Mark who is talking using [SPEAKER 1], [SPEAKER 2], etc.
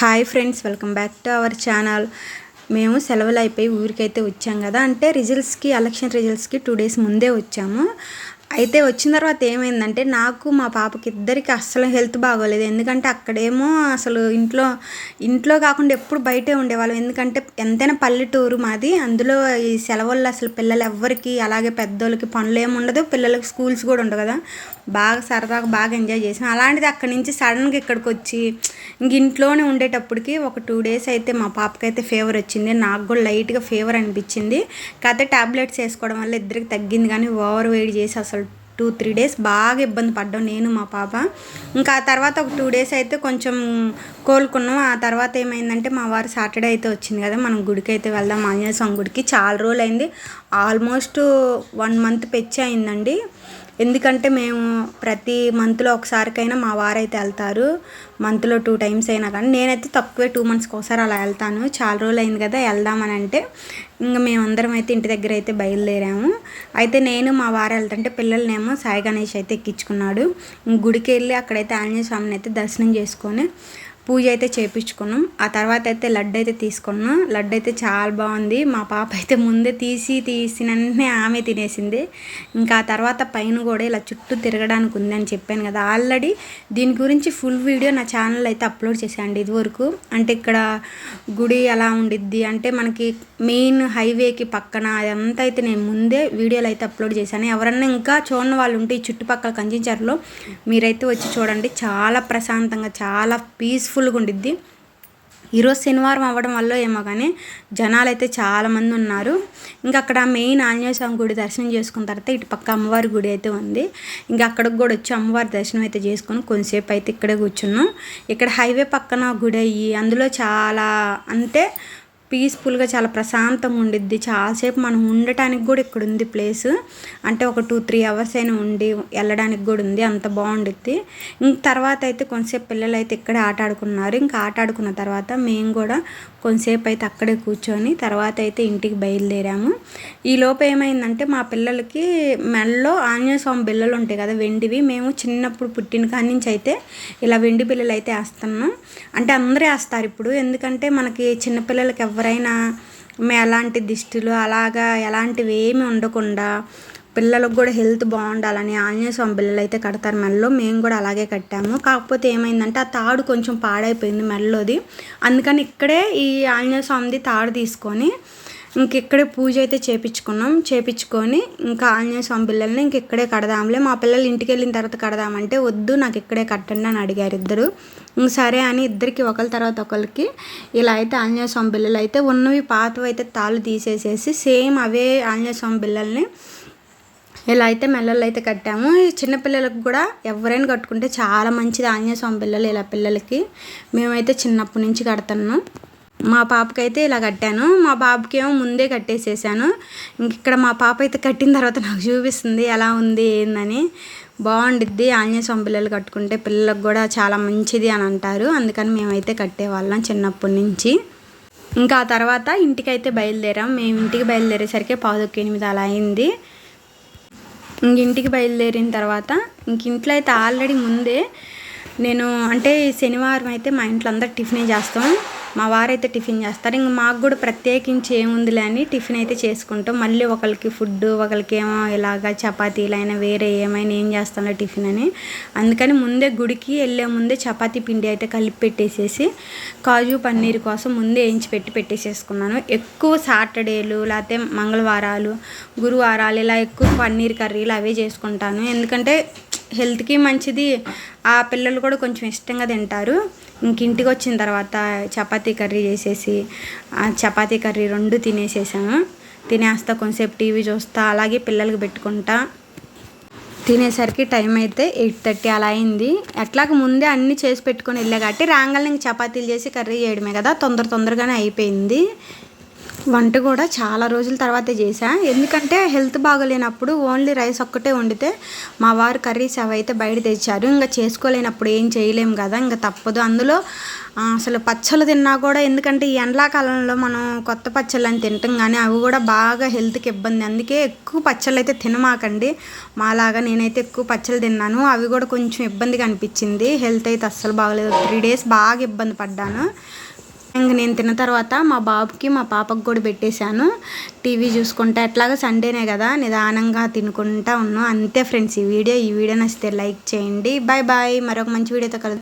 [SPEAKER 1] Hi friends welcome back to our channel. మేము సెలవులు అయిపోయి ఊరికైతే వచ్చాం కదా. అంటే రిజల్ట్స్కి ఎలక్షన్ రిజల్ట్స్కి టూ డేస్ ముందే వచ్చాము. అయితే వచ్చిన తర్వాత ఏమైందంటే నాకు మా పాపకి ఇద్దరికి అస్సలు హెల్త్ బాగోలేదు. ఎందుకంటే అక్కడేమో అసలు ఇంట్లో ఇంట్లో కాకుండా ఎప్పుడు బయటే ఉండేవాళ్ళం. ఎందుకంటే ఎంతైనా పల్లెటూరు మాది. అందులో ఈ సెలవుల్లో అసలు పిల్లలు ఎవ్వరికి అలాగే పెద్దోళ్ళకి పనులు ఏమి ఉండదు. పిల్లలకి స్కూల్స్ కూడా ఉండవు కదా. బాగా సరదాగా బాగా ఎంజాయ్ చేసాం అలాంటిది అక్కడి నుంచి సడన్గా ఇక్కడికి వచ్చి ఇంక ఇంట్లోనే ఉండేటప్పటికి ఒక టూ డేస్ అయితే మా పాపకైతే ఫీవర్ వచ్చింది. నాకు కూడా లైట్గా ఫీవర్ అనిపించింది. కాకపోతే టాబ్లెట్స్ వేసుకోవడం వల్ల ఇద్దరికి తగ్గింది కానీ ఓవర్ వెయిట్ చేసి అసలు టూ త్రీ డేస్ బాగా ఇబ్బంది పడ్డాం నేను మా పాప. ఇంకా ఆ తర్వాత ఒక టూ డేస్ అయితే కొంచెం కోలుకున్నాం. ఆ తర్వాత ఏమైందంటే మా వారు సాటర్డే అయితే వచ్చింది కదా మనం గుడికి అయితే వెళ్దాం ఆంజనేయ స్వామి గుడికి. చాలా రోజులు అయింది ఆల్మోస్ట్ వన్ మంత్ పెచ్చి అయిందండి ఎందుకంటే మేము ప్రతి మంత్లో ఒకసారికైనా మా వారైతే వెళ్తారు. మంత్లో టూ టైమ్స్ అయినా కానీ. నేనైతే తక్కువే టూ మంత్స్కి ఒకసారి అలా వెళ్తాను. చాలా రోజులు అయింది కదా వెళ్దామని అంటే. ఇంకా మేమందరం అయితే ఇంటి దగ్గర అయితే బయలుదేరాము. అయితే నేను మా వారు వెళ్తుంటే పిల్లల్నేమో సాయి గణేష్ అయితే ఎక్కించుకున్నాడు. గుడికి వెళ్ళి అక్కడైతే ఆంజనేయ స్వామిని అయితే దర్శనం చేసుకొని పూజ అయితే చేయించుకున్నాం ఆ తర్వాత అయితే లడ్డు అయితే తీసుకున్నాం. లడ్డు అయితే చాలా బాగుంది. మా పాప అయితే ముందే తీసి తీసిన వెంటనే ఆమె తినేసింది. ఇంకా ఆ తర్వాత పైన కూడా ఇలా చుట్టూ తిరగడానికి ఉంది అని చెప్పాను కదా. ఆల్రెడీ దీని గురించి ఫుల్ వీడియో నా ఛానల్ అయితే అప్లోడ్ చేశాను ఇదివరకు అంటే ఇక్కడ గుడి ఎలా ఉండిద్ది అంటే మనకి మెయిన్ హైవేకి పక్కన అదంతా అయితే నేను ముందే వీడియోలు అయితే అప్లోడ్ చేశాను. ఎవరన్నా ఇంకా చూడని వాళ్ళు ఉంటే ఈ చుట్టుపక్కల కంచించర్లో మీరైతే వచ్చి చూడండి. చాలా ప్రశాంతంగా చాలా పీస్ఫుల్గా ఉండిద్ది. ఈరోజు శనివారం అవ్వడం వల్ల ఏమో కానీ జనాలు అయితే చాలామంది ఉన్నారు. ఇంకా అక్కడ మెయిన్ ఆంజనేయ స్వామి గుడి దర్శనం చేసుకున్న తర్వాత ఇటు పక్క అమ్మవారి గుడి అయితే ఉంది. ఇంకా అక్కడికి కూడా వచ్చి అమ్మవారి దర్శనం అయితే చేసుకొని కొంతసేపు అయితే ఇక్కడే కూర్చున్నాం. ఇక్కడ హైవే పక్కన గుడి అయ్యి అందులో చాలా అంటే పీస్ఫుల్గా చాలా ప్రశాంతంగా ఉండిద్ది. చాలాసేపు మనం ఉండటానికి కూడా ఇక్కడ ఉంది ప్లేస్. అంటే ఒక టూ త్రీ అవర్స్ అయినా ఉండి వెళ్ళడానికి కూడా ఉంది. అంత బాగుండిద్ది. ఇంక తర్వాత అయితే కొంతసేపు పిల్లలు అయితే ఇక్కడే ఆట ఆడుకున్నారు. ఇంకా ఆట ఆడుకున్న తర్వాత మేము కూడా కొంతసేపు అయితే అక్కడే కూర్చొని తర్వాత అయితే ఇంటికి బయలుదేరాము. ఈ లోపు ఏమైందంటే మా పిల్లలకి మెడలో ఆంజనేయ స్వామి బిల్లలు ఉంటాయి కదా వెండివి. మేము చిన్నప్పుడు పుట్టిన కాడి నుంచి అయితే ఇలా వెండి పిల్లలు అయితే వేస్తున్నాం. అంటే అందరూ వేస్తారు ఇప్పుడు. ఎందుకంటే మనకి చిన్నపిల్లలకి ఎవరైనా ఎలాంటి దిష్టిలు అలాగా ఎలాంటివి ఏమి ఉండకుండా పిల్లలకు కూడా హెల్త్ బాగుండాలని ఆంజనేయ స్వామి పిల్లలు అయితే కడతారు మెడలో. మేము కూడా అలాగే కట్టాము. కాకపోతే ఏమైందంటే ఆ తాడు కొంచెం పాడైపోయింది మెడలోది. అందుకని ఇక్కడే ఈ ఆంజనేయ స్వామిది తాడు తీసుకొని ఇంక ఇక్కడే పూజ అయితే చేపించుకున్నాం. చేపించుకొని ఇంకా ఆంజనేయ స్వామి పిల్లల్ని ఇంక ఇక్కడే కడదాంలే. మా పిల్లలు ఇంటికి వెళ్ళిన తర్వాత కడదామంటే వద్దు నాకు ఇక్కడే కట్టండి అని అడిగారు ఇద్దరు. ఇంక సరే అని ఇద్దరికి ఒకరి తర్వాత ఒకరికి ఇలా అయితే ఆంజనేయ స్వామి పిల్లలు అయితే ఉన్నవి పాతవి అయితే తాళ్ళు తీసేసేసి సేమ్ అవే ఆంజనేయ స్వామి పిల్లల్ని ఇలా అయితే మెల్లలు అయితే కట్టాము. చిన్నపిల్లలకు కూడా ఎవరైనా కట్టుకుంటే చాలా మంచిది ఆంజనేయ స్వామి పిల్లలు ఇలా పిల్లలకి. మేమైతే చిన్నప్పటి నుంచి కడుతున్నాం. మా పాపకైతే ఇలా కట్టాను. మా బాబుకి ఏమో ముందే కట్టేసేసాను. ఇంక ఇక్కడ మా పాప అయితే కట్టిన తర్వాత నాకు చూపిస్తుంది ఎలా ఉంది ఏందని. బాగుండిద్ది. ఆంజనేయ స్వామి పిల్లలు కట్టుకుంటే పిల్లలకు కూడా చాలా మంచిది అని అంటారు. అందుకని మేమైతే కట్టేవాళ్ళం చిన్నప్పటి నుంచి. ఇంకా ఆ తర్వాత ఇంటికైతే బయలుదేరాం. మేము ఇంటికి బయలుదేరేసరికి పావుదొక్క ఎనిమిది అలా అయింది. ఇంక ఇంటికి బయలుదేరిన తర్వాత ఇంక ఇంట్లో అయితే ఆల్రెడీ ముందే నేను అంటే శనివారం అయితే మా ఇంట్లో అందరు టిఫినే చేస్తాం. మా వారైతే టిఫిన్ చేస్తారు. ఇంక మాకు కూడా ప్రత్యేకించి ఏముందిలే అని టిఫిన్ అయితే చేసుకుంటాం. మళ్ళీ ఒకరికి ఫుడ్ ఒకరికి ఏమో ఇలాగ చపాతీలు అయినా వేరే ఏమైనా ఏం చేస్తాంలే టిఫిన్ అని. అందుకని ముందే గుడికి వెళ్ళే ముందే చపాతీ పిండి అయితే కలిపి పెట్టేసేసి కాజు పన్నీర్ కోసం ముందే వేయించి పెట్టి పెట్టేసేసుకున్నాను. ఎక్కువ సాటర్డేలు లేకపోతే మంగళవారాలు గురువారాలు ఇలా ఎక్కువ పన్నీర్ కర్రీలు అవే చేసుకుంటాను. ఎందుకంటే హెల్త్కి మంచిది. ఆ పిల్లలు కూడా కొంచెం ఇష్టంగా తింటారు. ఇంక ఇంటికి వచ్చిన తర్వాత చపాతీ కర్రీ చేసేసి ఆ చపాతీ కర్రీ రెండు తినేసేసాము తినేస్తా కొంచెంసేపు టీవీ చూస్తా అలాగే పిల్లలకి పెట్టుకుంటా. తినేసరికి టైం అయితే ఎయిట్ థర్టీ అలా అయింది. ఎట్లాగ ముందే అన్నీ చేసి పెట్టుకొని వెళ్ళా కాబట్టి రాగానే ఇంక చపాతీలు చేసి కర్రీ చేయడమే కదా తొందర తొందరగానే అయిపోయింది. వంట కూడా చాలా రోజుల తర్వాతే చేశా. ఎందుకంటే హెల్త్ బాగోలేనప్పుడు ఓన్లీ రైస్ ఒక్కటే వండితే మా వారు కర్రీస్ అవైతే బయట తెచ్చారు. ఇంకా చేసుకోలేనప్పుడు ఏం చేయలేము కదా ఇంకా తప్పదు. అందులో అసలు పచ్చళ్ళు తిన్నా కూడా ఎందుకంటే ఈ ఎండాకాలంలో మనం కొత్త పచ్చళ్ళు అని తింటాం కానీ అవి కూడా బాగా హెల్త్కి ఇబ్బంది. అందుకే ఎక్కువ పచ్చళ్ళు అయితే తినమాకండి. మాలాగా నేనైతే ఎక్కువ పచ్చళ్ళు తిన్నాను. అవి కూడా కొంచెం ఇబ్బందిగా అనిపించింది. హెల్త్ అయితే అస్సలు బాగలేదు. త్రీ డేస్ బాగా ఇబ్బంది పడ్డాను. ఇంక నేను తిన్న తర్వాత మా బాబుకి మా పాపకు కూడా పెట్టేశాను. టీవీ చూసుకుంటా. ఎట్లాగో సండేనే కదా నిదానంగా తినుకుంటా ఉన్నాను అంతే ఫ్రెండ్స్ ఈ వీడియో ఈ వీడియో నచ్చితే లైక్ చేయండి. Bye bye. మరొక మంచి వీడియోతో కలుద్దాం.